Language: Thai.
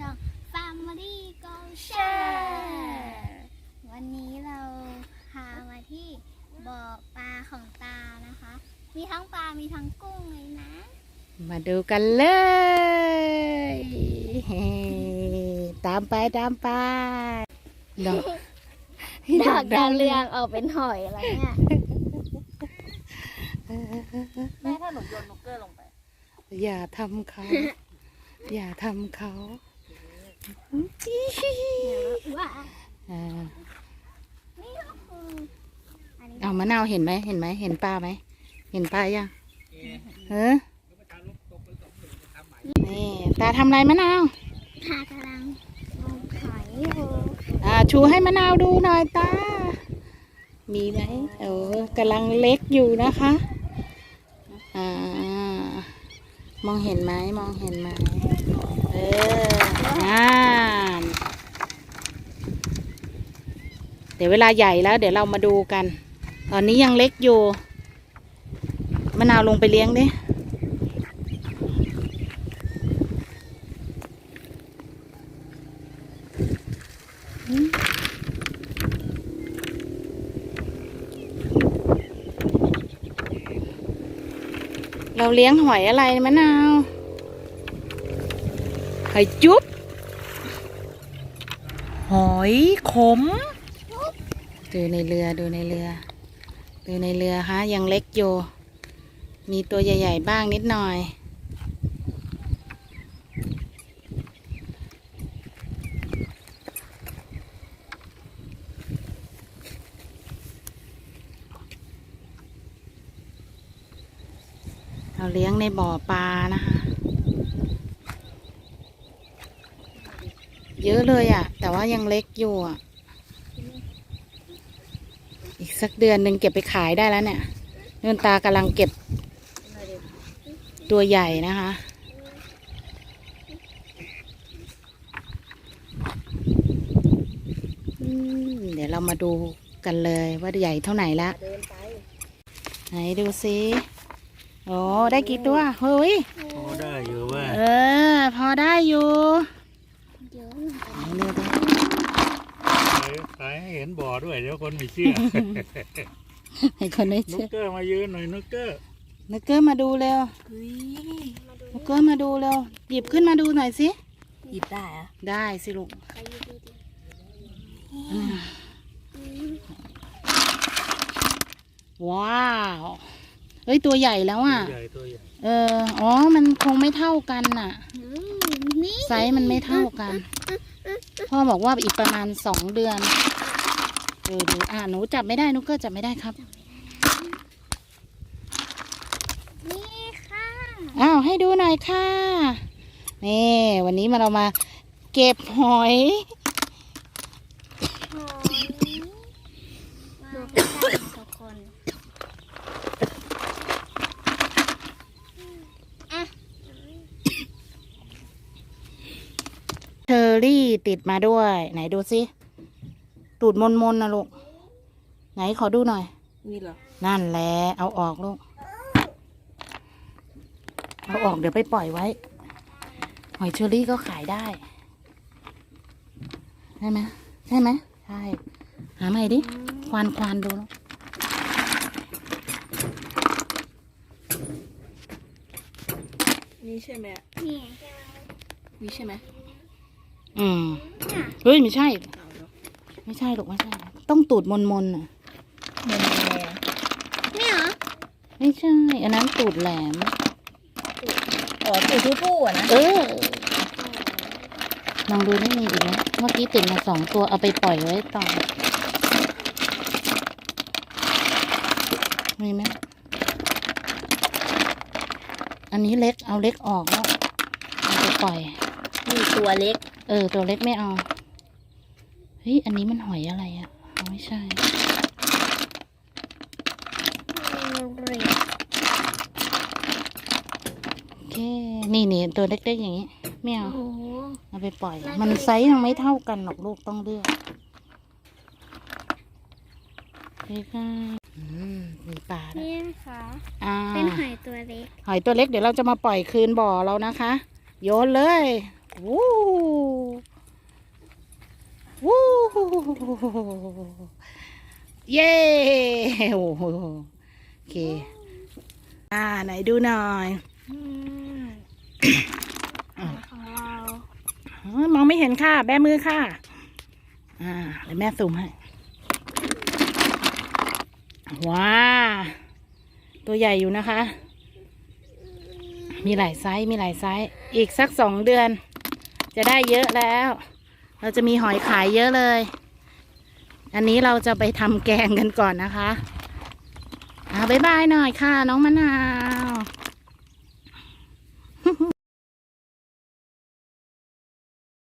ช่อง Family Go Share วันนี้เราพามาที่บ่อปลาของตานะคะ มีทั้งปลา มีทั้งกุ้งเลยนะ มาดูกันเลยเฮ้ตามไปตามไปดอกดอกดาวเรืองออกเป็นหอยอะไรเนี่ยแม่ถ้าหนูโยนนุกเกอร์ลงไป อย่าทำเขา อย่าทำเขา เอามะนาวเห็นไหมเห็นไหมเห็นปลาไหมเห็นปลายังเออนี่ตาทำอะไรมะนาวพากำลังลงหอยอยู่อ่าชูให้มะนาวดูหน่อยตา มีไหมเออกำลังเล็กอยู่นะคะอ่ามองเห็นไหมมองเห็นไหมเออ น่าเดี๋ยวเวลาใหญ่แล้ว เดี๋ยวเรามาดูกัน ตอนนี้ยังเล็กอยู่มะนาวลงไปเลี้ยงดิเราเลี้ยงหอยอะไรมะนาว หอยจุ๊บ หอยขม ดูในเรือดูในเรือ ดูในเรือฮะยังเล็กอยู่มีตัวใหญ่ ๆ บ้างนิดหน่อยเราเลี้ยงในบ่อปลานะคะ เยอะเลยอะ่ะ แต่ว่ายังเล็กอยู่อะ อีกสักเดือนหนึ่งเก็บไปขายได้แล้วเนี่ยเนื่นตากำลังเก็บตัวใหญ่นะคะอืมเดี๋ยวเรามาดูกันเลยว่าใหญ่เท่าไหร่ละเดินไปไหนดูสิโอ้ได้กี่ตัว เฮ้ย พอได้อยู่เว่า เออ พอได้อยู่ เยอะไหนเรือดิขายให้เห็นบ่อด้วยเดี๋ยวคนไม่เชื่อ ให้คนได้นุเชื่กอเกอร์มายืนหน่อยนุกเกอร์นึกเกอร์มาดูเร็วนึกเกอร์มาดูเร็ว หยิบขึ้นมาดูหน่อยสิ หยิบได้อะได้สิลูกใครอยู่ดีอืมๆว้าว เฮ้ยตัวใหญ่แล้วอะตัวใหญ่ตัวใหญ่เออ อ๋อ มันคงไม่เท่ากันน่ะอืม นี่ไซส์มันไม่เท่ากัน พ่อบอกว่าอีกประมาณสองเดือนเออดูอ่าหนูจับไม่ได้นุกเกอร์จับไม่ได้ครับ นี่ค่ะ อ้าวให้ดูหน่อยค่ะ นี่ วันนี้มาเรามาเก็บหอย หอยดูใกล้ๆทุกคนอะ เชอ รี่ติดมาด้วย ไหนดูสิตูดมนมนๆนะลูก ไหนขอดูหน่อย นี่เหรอ นั่นแหละเอาออกลูก เอาออกเดี๋ยวไปปล่อยไว้ หอยเชอรี่ก็ขายได้ ใช่ไหมใช่ไหมใช่ หาใหม่ดิ ควานควานดูลูกนี่ใช่ไหมอะนี่นี่ใช่ไหม อืมเฮ้ยไม่ใช่เอาเนาะไม่ใช่ลูกไม่ใช่ ต้องตูดมนมนๆน่ะมันยังไงอะนี่เหรอไม่ใช่ อันนั้นตูดแหลม อ๋อตูดผู้ผู้อะนะ เออลองดูนี่มีอีกไหมเมื่อกี้ติดมาสองตัวเอาไปปล่อยไว้ต่อ มีไหมอันนี้เล็กเอาเล็กออกแล้วเอาไปปล่อย นี่ตัวเล็ก เออ ตัวเล็กไม่เอา เฮ้ย อันนี้มันหอยอะไรอะ่ะอ๋อไม่ใช่โอเค นี่นี่ตัวเล็กๆอย่างนี้ ไม่เอาโอ้โหเอาไปปล่อย มันไซส์ยังไม่เท่ากันหรอกลูกต้องเลือกโอเคค่ะอืมมีปลาด้วยนี่นะคะอ่าเป็นหอยตัวเล็ก หอยตัวเล็กเดี๋ยวเราจะมาปล่อยคืนบ่อเรานะคะ โยนเลยโอ วู้วู้เย้โอ้โหโอเค อ่า ไหนดูหน่อยของเรามองไม่เห็นค่ะ แบมือค่ะ อ่าเดี๋ยวแม่ซูมให้ ว้า ตัวใหญ่อยู่นะคะ มีหลายไซส์ มีหลายไซส์ อีกสักสองเดือน จะได้เยอะแล้ว เราจะมีหอยขายเยอะเลย อันนี้เราจะไปทำแกงกันก่อนนะคะอ่าบ๊ายบายหน่อยค่ะ น้องมะนาว